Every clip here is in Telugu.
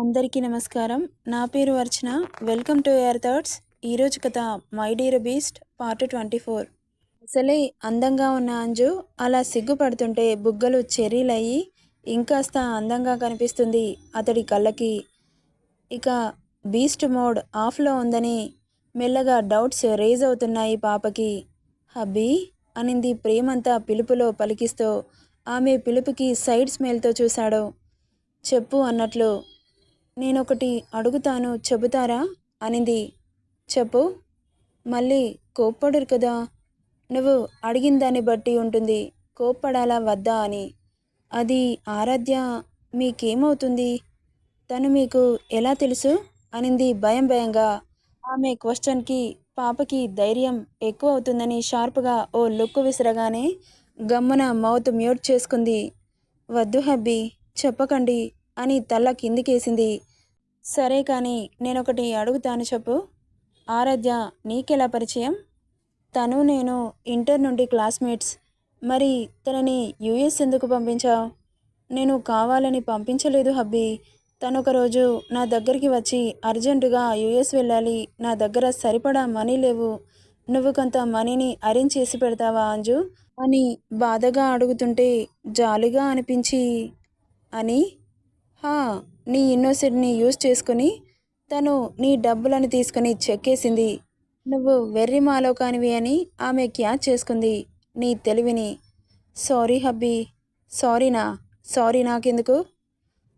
అందరికీ నమస్కారం. నా పేరు Archana. Welcome to air thoughts. ఈరోజు కథ my dear beast part twenty four. అసలే అందంగా ఉన్న అంజు అలా సిగ్గుపడుతుంటే బుగ్గలు చెర్రీలయ్యి ఇంకాస్త అందంగా కనిపిస్తుంది అతడి కళ్ళకి. ఇక బీస్ట్ మోడ్ ఆఫ్లో ఉందని మెల్లగా డౌట్స్ రేజ్ అవుతున్నాయి పాపకి. హబ్బీ అనింది ప్రేమంతా పిలుపులో పలికిస్తూ. ఆమె పిలుపుకి సైడ్ స్మెల్తో చూశాడు. చెప్పు అన్నట్లు నేనొకటి అడుగుతాను చెబుతారా? అనింది. చెప్పు. మళ్ళీ కోప్పడరు కదా. నువ్వు అడిగిన దాన్ని బట్టి ఉంటుంది. కోప్పడాలా వద్దా అని. అది ఆరాధ్య మీకేమవుతుంది? తను మీకు ఎలా తెలుసు? అనింది భయం భయంగా. ఆమె క్వశ్చన్కి పాపకి ధైర్యం ఎక్కువ అవుతుందని షార్ప్గా ఓ లుక్ విసిరగానే గమ్మున మౌత్ మ్యూట్ చేసుకుంది. వద్దు హబ్బీ చెప్పకండి అని తల కిందికేసింది. సరే కానీ నేనొకటి అడుగుతాను చెప్పు. ఆరాధ్య నీకెలా పరిచయం? తను నేను ఇంటర్ నుండి క్లాస్మేట్స్. మరి తనని యుఎస్ ఎందుకు పంపించావు? నేను కావాలని పంపించలేదు హబ్బీ. తను ఒకరోజు నా దగ్గరికి వచ్చి అర్జెంటుగా యుఎస్ వెళ్ళాలి. నా దగ్గర సరిపడా మనీ లేవు. నువ్వు కొంత మనీని అరేంజ్ చేసి పెడతావా అంజు? అని బాధగా అడుగుతుంటే జాలిగా అనిపించి అని? హా నీ ఇన్నోసెంట్ని యూజ్ చేసుకుని తను నీ డబ్బులను తీసుకుని చెక్కేసింది. నువ్వు వెర్రి మాలోకానివి అని ఆమె క్యాచ్ చేసుకుంది నీ తెలివిని. సారీ హబ్బీ సారీనా సారీ నాకెందుకు?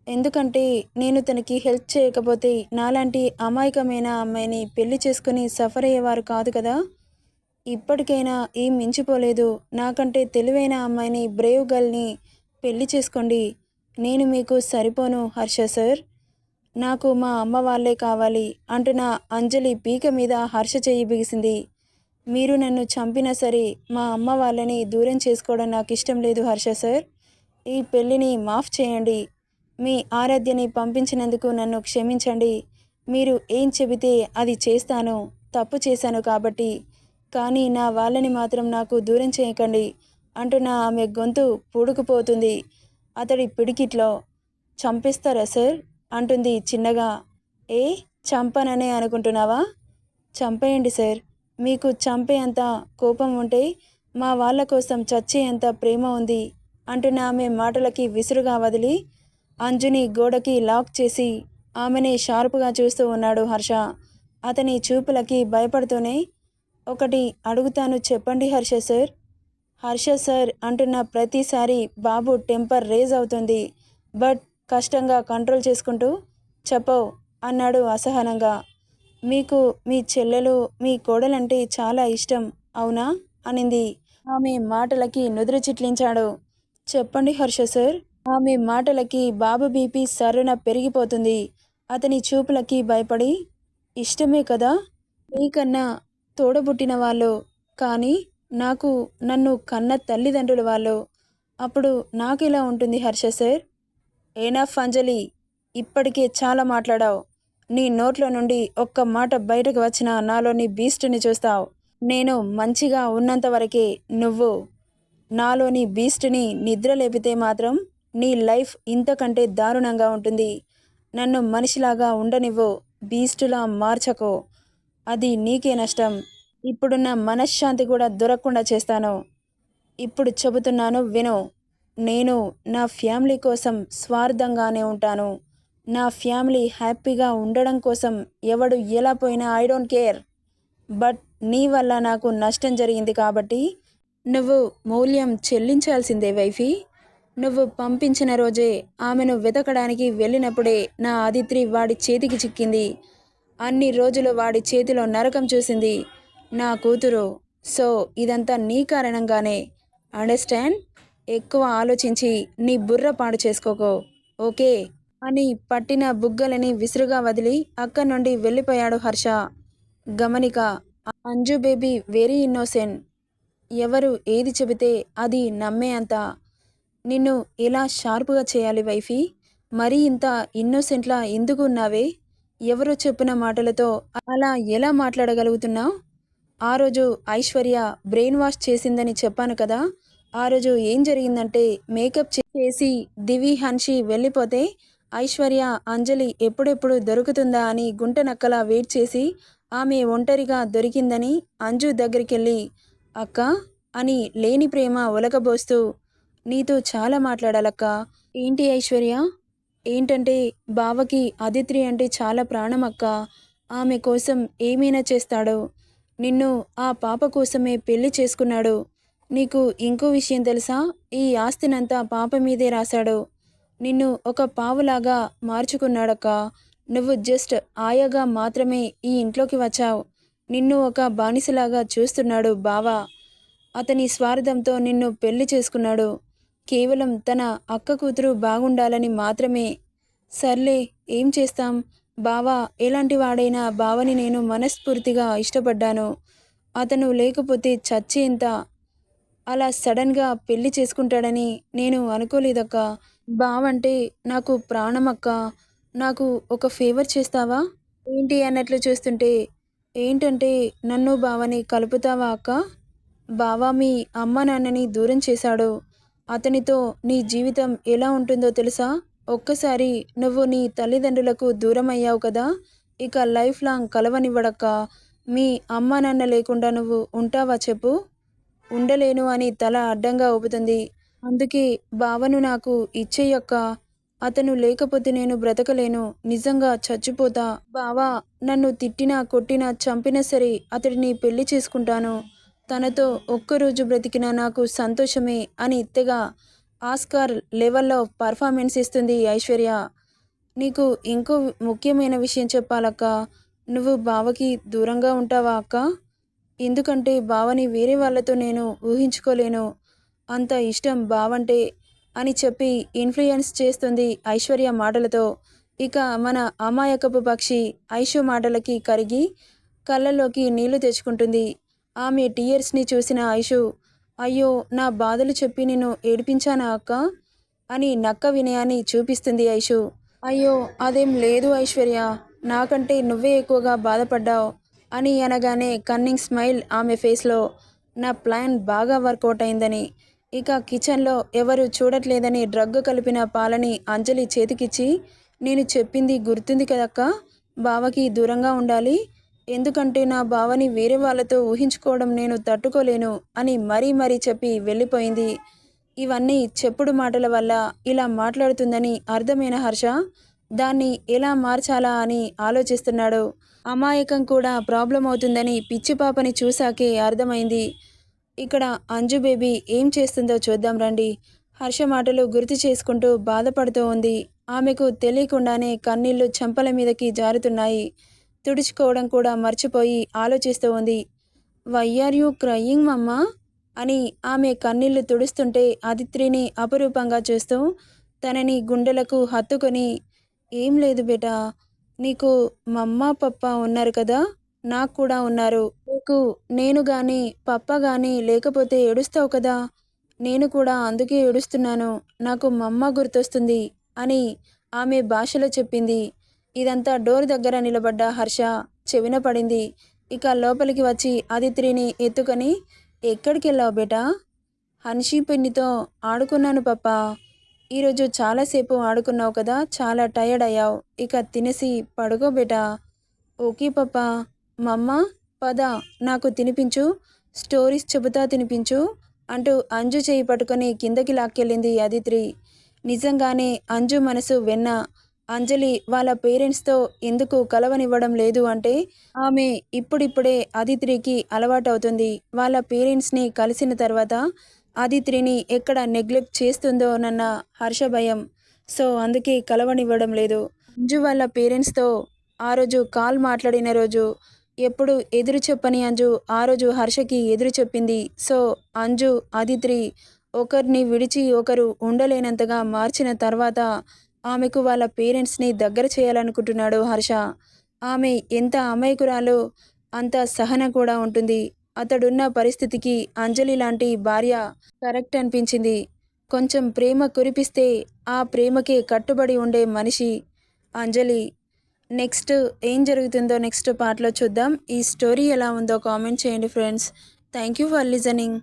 ఎందుకంటే నేను తనకి హెల్ప్ చేయకపోతే నాలాంటి అమాయకమైన అమ్మాయిని పెళ్ళి చేసుకుని సఫర్ అయ్యేవారు కాదు కదా. ఇప్పటికైనా ఏం మించిపోలేదు. నాకంటే తెలివైన అమ్మాయిని బ్రేవ్ గర్ల్ని పెళ్ళి చేసుకోండి. నేను మీకు సరిపోను హర్ష సార్. నాకు మా అమ్మ వాళ్ళే కావాలి అంటున్న అంజలి పీక మీద హర్ష చెయ్యి బిగిసింది. మీరు నన్ను చంపినా సరే మా అమ్మ వాళ్ళని దూరం చేసుకోవడం నాకు ఇష్టం లేదు హర్ష సార్. ఈ పెళ్ళిని మాఫ్ చేయండి. మీ ఆరాధ్యని పంపించినందుకు నన్ను క్షమించండి. మీరు ఏం చెబితే అది చేస్తాను తప్పు చేశాను కాబట్టి. కానీ నా వాళ్ళని మాత్రం నాకు దూరం చేయకండి అంటున్న ఆమె గొంతు పూడుకుపోతుంది. అతడి పిడికిట్లో చంపిస్తారా సార్? అంటుంది చిన్నగా. ఏ? చంపననే అనుకుంటున్నావా? చంపేయండి సార్. మీకు చంపేంత కోపం ఉంటే మా వాళ్ళ కోసం చచ్చేంత ప్రేమ ఉంది అంటున్న ఆమె మాటలకి విసురుగా వదిలి అంజుని గోడకి లాక్ చేసి ఆమెని షార్ప్గా చూస్తూ ఉన్నాడు హర్ష. అతని చూపులకి భయపడుతూనే ఒకటి అడుగుతాను చెప్పండి హర్ష సార్. హర్ష సార్ అంటున్న ప్రతిసారి బాబు టెంపర్ రేజ్ అవుతుంది బట్ కష్టంగా కంట్రోల్ చేసుకుంటూ చెప్పవు అన్నాడు అసహనంగా. మీకు మీ చెల్లెలు మీ కోడలంటే చాలా ఇష్టం అవునా? అనింది. ఆమె మాటలకి నుదురు చిట్లించాడు. చెప్పండి హర్ష సార్. ఆమె మాటలకి బాబు బీపీ సరున పెరిగిపోతుంది. అతని చూపులకి భయపడి ఇష్టమే కదా? నీకన్నా తోడబుట్టిన వాళ్ళు కానీ నాకు నన్ను కన్న తల్లిదండ్రుల వాళ్ళు. అప్పుడు నాకు ఇలా ఉంటుంది హర్ష సార్? ఏనాఫ్ అంజలి ఇప్పటికే చాలా మాట్లాడావు. నీ నోట్లో నుండి ఒక్క మాట బయటకు వచ్చిన నాలోని బీస్ట్ని చూస్తావు. నేను మంచిగా ఉన్నంత వరకే నువ్వు నాలోని బీస్ట్ని నిద్ర లేపితే మాత్రం నీ లైఫ్ ఇంతకంటే దారుణంగా ఉంటుంది. నన్ను మనిషిలాగా ఉండనివ్వు బీస్టులా మార్చకో. అది నీకే నష్టం. ఇప్పుడున్న మనశ్శాంతి కూడా దొరకకుండా చేస్తాను. ఇప్పుడు చెబుతున్నాను విను నేను నా ఫ్యామిలీ కోసం స్వార్థంగానే ఉంటాను. నా ఫ్యామిలీ హ్యాపీగా ఉండడం కోసం ఎవడు ఎలా పోయినా ఐ డోంట్ కేర్. బట్ నీ వల్ల నాకు నష్టం జరిగింది కాబట్టి నువ్వు మూల్యం చెల్లించాల్సిందే వైఫీ. నువ్వు పంపించిన రోజే ఆమెను వెతకడానికి వెళ్ళినప్పుడే నా ఆదిత్రి వాడి చేతికి చిక్కింది. అన్ని రోజులు వాడి చేతిలో నరకం చూసింది. నా కూతురు. సో ఇదంతా నీ కారణంగానే. అండర్స్టాండ్? ఎక్కువ ఆలోచించి నీ బుర్ర పాడు చేసుకోకో. ఓకే? అని పట్టిన బుగ్గలని విసురుగా వదిలి అక్కడి నుండి వెళ్ళిపోయాడు హర్ష. గమనిక అంజు బేబీ వెరీ ఇన్నోసెంట్. ఎవరు ఏది చెబితే అది నమ్మే అంత. నిన్ను ఎలా షార్ప్గా చేయాలి వైఫీ? మరీ ఇంత ఇన్నోసెంట్లా ఎందుకు ఉన్నావే? ఎవరో చెప్పిన మాటలతో అలా ఎలా మాట్లాడగలుగుతున్నావు? ఆ రోజు ఐశ్వర్య బ్రెయిన్ వాష్ చేసిందని చెప్పాను కదా ఆ రోజు ఏం జరిగిందంటే మేకప్ చేసి దివి హన్షి వెళ్ళిపోతే ఐశ్వర్య అంజలి ఎప్పుడెప్పుడు దొరుకుతుందా అని గుంట నక్కలా వెయిట్ చేసి ఆమె ఒంటరిగా దొరికిందని అంజు దగ్గరికెళ్ళి అక్క అని లేని ప్రేమ ఒలకబోస్తూ నీతో చాలా మాట్లాడాలక్క. ఏంటి ఐశ్వర్య? ఏంటంటే బావకి అదిత్రి అంటే చాలా ప్రాణం అక్క. ఆమె కోసం ఏమైనా చేస్తాడో. నిన్ను ఆ పాప కోసమే పెళ్ళి చేసుకున్నాడు. నీకు ఇంకో విషయం తెలుసా? ఈ ఆస్తినంతా పాప మీదే రాశాడు. నిన్ను ఒక పావులాగా మార్చుకున్నాడక్క. నువ్వు జస్ట్ ఆయాగా మాత్రమే ఈ ఇంట్లోకి వచ్చావు. నిన్ను ఒక బానిసలాగా చూస్తున్నాడు బావా. అతని స్వార్థంతో నిన్ను పెళ్ళి చేసుకున్నాడు. కేవలం తన అక్క కూతురు బాగుండాలని మాత్రమే. సర్లే ఏం చేస్తాం? బావా ఎలాంటి వాడైనా బావని నేను మనస్ఫూర్తిగా ఇష్టపడ్డాను. అతను లేకపోతే చచ్చి ఇంత అలా సడన్గా పెళ్ళి చేసుకుంటాడని నేను అనుకోలేదక్క. బావంటే నాకు ప్రాణమక్క. నాకు ఒక ఫేవర్ చేస్తావా? ఏంటి అన్నట్లు చూస్తుంటే ఏంటంటే నన్ను బావని కలుపుతావా అక్క? బావ మీ అమ్మ నాన్నని దూరం చేశాడు. అతనితో నీ జీవితం ఎలా ఉంటుందో తెలుసా? ఒక్కసారి నువ్వు నీ తల్లిదండ్రులకు దూరం అయ్యావు కదా ఇక లైఫ్ లాంగ్ కలవనివ్వడక్క. మీ అమ్మ నాన్న లేకుండా నువ్వు ఉంటావా చెప్పు? ఉండలేను అని తల అడ్డంగా ఊపుతుంది. అందుకే బావను నాకు ఇచ్చేయక్క. అతను లేకపోతే నేను బ్రతకలేను. నిజంగా చచ్చిపోతా. బావా నన్ను తిట్టినా కొట్టినా చంపినా సరే అతడిని పెళ్ళి చేసుకుంటాను. తనతో ఒక్కరోజు బ్రతికినా నాకు సంతోషమే అని తెగ ఆస్కార్ లెవెల్లో పర్ఫార్మెన్స్ ఇస్తుంది ఐశ్వర్య. నీకు ఇంకో ముఖ్యమైన విషయం చెప్పాలక్క. నువ్వు బావకి దూరంగా ఉంటావా అక్క? ఎందుకంటే బావని వేరే వాళ్ళతో నేను ఊహించుకోలేను. అంత ఇష్టం బావంటే అని చెప్పి ఇన్ఫ్లుయెన్స్ చేస్తుంది ఐశ్వర్య మాటలతో. ఇక మన అమాయకపు పక్షి ఐషు మాటలకి కరిగి కళ్ళలోకి నీళ్ళు తెచ్చుకుంటుంది. ఆమె టీయర్స్ని చూసిన ఐషు అయ్యో నా బాధలు చెప్పి నిన్ను ఏడిపించానా అక్క? అని నక్క వినయాన్ని చూపిస్తుంది ఐషు. అయ్యో అదేం లేదు ఐశ్వర్య. నాకంటే నువ్వే ఎక్కువగా బాధపడ్డావు అని అనగానే కన్నింగ్ స్మైల్ ఆమె ఫేస్లో నా ప్లాన్ బాగా వర్కౌట్ అయిందని. ఇక కిచెన్లో ఎవరు చూడట్లేదని డ్రగ్ కలిపిన పాలని అంజలి చేతికిచ్చి నేను చెప్పింది గుర్తుంది కదక్క? బావకి దూరంగా ఉండాలి ఎందుకంటే నా బావని వేరే వాళ్ళతో ఊహించుకోవడం నేను తట్టుకోలేను అని మరీ మరీ చెప్పి వెళ్ళిపోయింది. ఇవన్నీ చెప్పుడు మాటల వల్ల ఇలా మాట్లాడుతుందని అర్థమైన హర్ష? దాన్ని ఎలా మార్చాలా అని ఆలోచిస్తున్నాడు. అమాయకం కూడా ప్రాబ్లం అవుతుందని పిచ్చి పాపని చూశాకే అర్థమైంది. ఇక్కడ అంజు బేబీ ఏం చేస్తుందో చూద్దాం రండి. హర్ష మాటలు గుర్తు చేసుకుంటూ బాధపడుతూ ఉంది. ఆమెకు తెలియకుండానే కన్నీళ్ళు చెంపల మీదకి జారుతున్నాయి. తుడుచుకోవడం కూడా మర్చిపోయి ఆలోచిస్తూ ఉంది. వైఆర్ యూ క్రయింగ్ మమ్మా అని ఆమె కన్నీళ్ళు తుడుస్తుంటే అదిత్రిని అపురూపంగా చూస్తూ తనని గుండెలకు హత్తుకొని ఏం లేదు బేటా నీకు మమ్మ పప్ప ఉన్నారు కదా నాకు కూడా ఉన్నారు. నీకు నేను గాని పప్ప గాని లేకపోతే ఏడుస్తావు కదా నేను కూడా అందుకే ఏడుస్తున్నాను నాకు మమ్మ గుర్తొస్తుంది అని ఆమె భాషలో చెప్పింది. ఇదంతా డోర్ దగ్గర నిలబడ్డ హర్ష చెవిన పడింది. ఇక లోపలికి వచ్చి ఆదిత్రిని ఎత్తుకొని ఎక్కడికి వెళ్ళావు బేటా? హన్షీ పిన్నితో ఆడుకున్నాను పప్ప ఈరోజు చాలాసేపు ఆడుకున్నావు కదా చాలా టయర్డ్ అయ్యావు. ఇక తినేసి పడుకో బేటా. ఓకే పప్ప మమ్మ పద నాకు తినిపించు. స్టోరీస్ చెబుతా తినిపించు అంటూ అంజు చేయి పట్టుకొని కిందకి లాక్కెళ్ళింది అదిత్రి నిజంగానే అంజు మనసు వెన్న అంజలి వాళ్ళ పేరెంట్స్తో ఎందుకు కలవనివ్వడం లేదు అంటే ఆమె ఇప్పుడిప్పుడే అదిత్రికి అలవాటవుతుంది. వాళ్ళ పేరెంట్స్ని కలిసిన తర్వాత అదిత్రిని ఎక్కడ నెగ్లెక్ట్ చేస్తుందోనన్న హర్ష భయం. సో అందుకే కలవనివ్వడం లేదు. అంజు వాళ్ళ పేరెంట్స్తో ఆ రోజు కాల్ మాట్లాడిన రోజు ఎప్పుడు ఎదురు చెప్పని అంజు ఆ రోజు హర్షకి ఎదురు చెప్పింది. సో అంజు అదిత్రి ఒకరిని విడిచి ఒకరు ఉండలేనంతగా మార్చిన తర్వాత ఆమెకు వాళ్ళ పేరెంట్స్ని దగ్గర చేయాలనుకుంటున్నాడు హర్ష. ఆమె ఎంత అమాయకురాలో అంత సహన కూడా ఉంటుంది. అతడున్న పరిస్థితికి అంజలి లాంటి భార్య కరెక్ట్ అనిపించింది. కొంచెం ప్రేమ కురిపిస్తే ఆ ప్రేమకే కట్టుబడి ఉండే మనిషి అంజలి. నెక్స్ట్ ఏం జరుగుతుందో నెక్స్ట్ పార్ట్లో చూద్దాం. ఈ స్టోరీ ఎలా ఉందో కామెంట్ చేయండి friends. Thank you for listening.